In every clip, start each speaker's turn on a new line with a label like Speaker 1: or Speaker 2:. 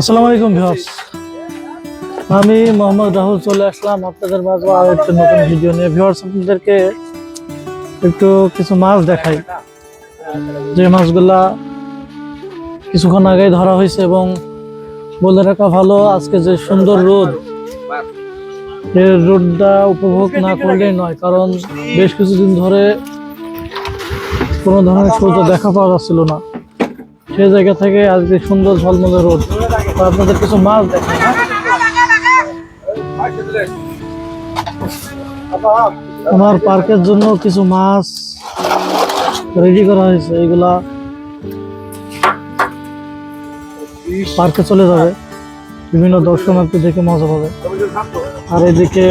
Speaker 1: আসসালামু আলাইকুম, ভিউয়ার্স। আমি মোহাম্মদ রাহুল চলে আসলাম আপনাদের মাঝে আর একটা নতুন ভিডিও নিয়ে। ভিউয়ার্স, আপনাদেরকে একটু কিছু মাছ দেখাই। যে মাছগুলা কিছুক্ষণ আগেই ধরা হয়েছে এবং বলে রাখা ভালো, আজকে যে সুন্দর রোদ এই রোদটা উপভোগ না করলেই নয়, কারণ বেশ কিছুদিন ধরে কোনো ধরনের সূর্য দেখা পাওয়া যাচ্ছিল না। সেই জায়গা থেকে আজকে সুন্দর ঝলমলে রোদ। তো আপনাদের কিছু মাছ দেখাই হ্যাঁ? আমার পার্কের জন্য কিছু মাছ রেডি করা হয়েছে, এগুলা পার্কে চলে যাবে। বিভিন্ন দর্শনার্থী দেখে মজা পাবে। আর এদিকে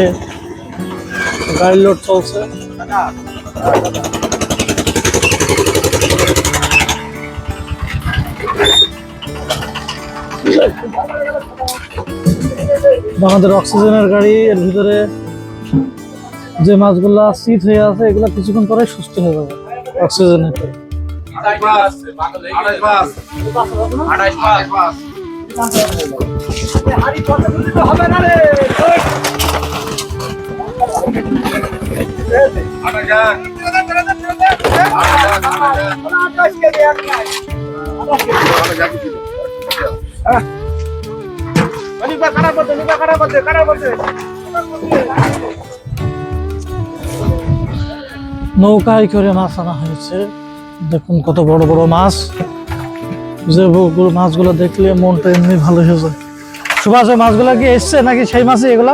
Speaker 1: গাড়ি লোড চলছে। আমাদের অক্সিজেনের গাড়ি এর ভিতরে যে মাছগুলা শীত হয়ে আছে এগুলা কিছুক্ষণ পরে সুস্থ হয়ে যাবে অক্সিজেনের নৌকায় করে মাছ আনা হয়েছে। দেখুন কত বড় বড় মাছ। যে মাছগুলো দেখলে মনটা এমনি ভালো হয়ে যায়। সুভাষ ওই মাছগুলা কি এসছে নাকি সেই মাছই এগুলা?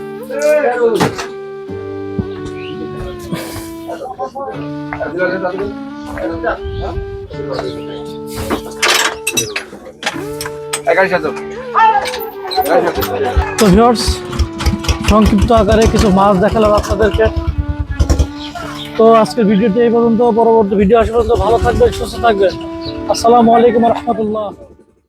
Speaker 1: তো ভিউয়ার্স সংক্ষিপ্ত আকারে কিছু মাছ দেখালাম আপনাদেরকে। তো আজকের ভিডিওটি এই পর্যন্ত, পরবর্তী ভিডিও আসা পর্যন্ত ভালো থাকবেন, সুস্থ থাকবেন। আসসালামু আলাইকুম রহমতুল্লাহ।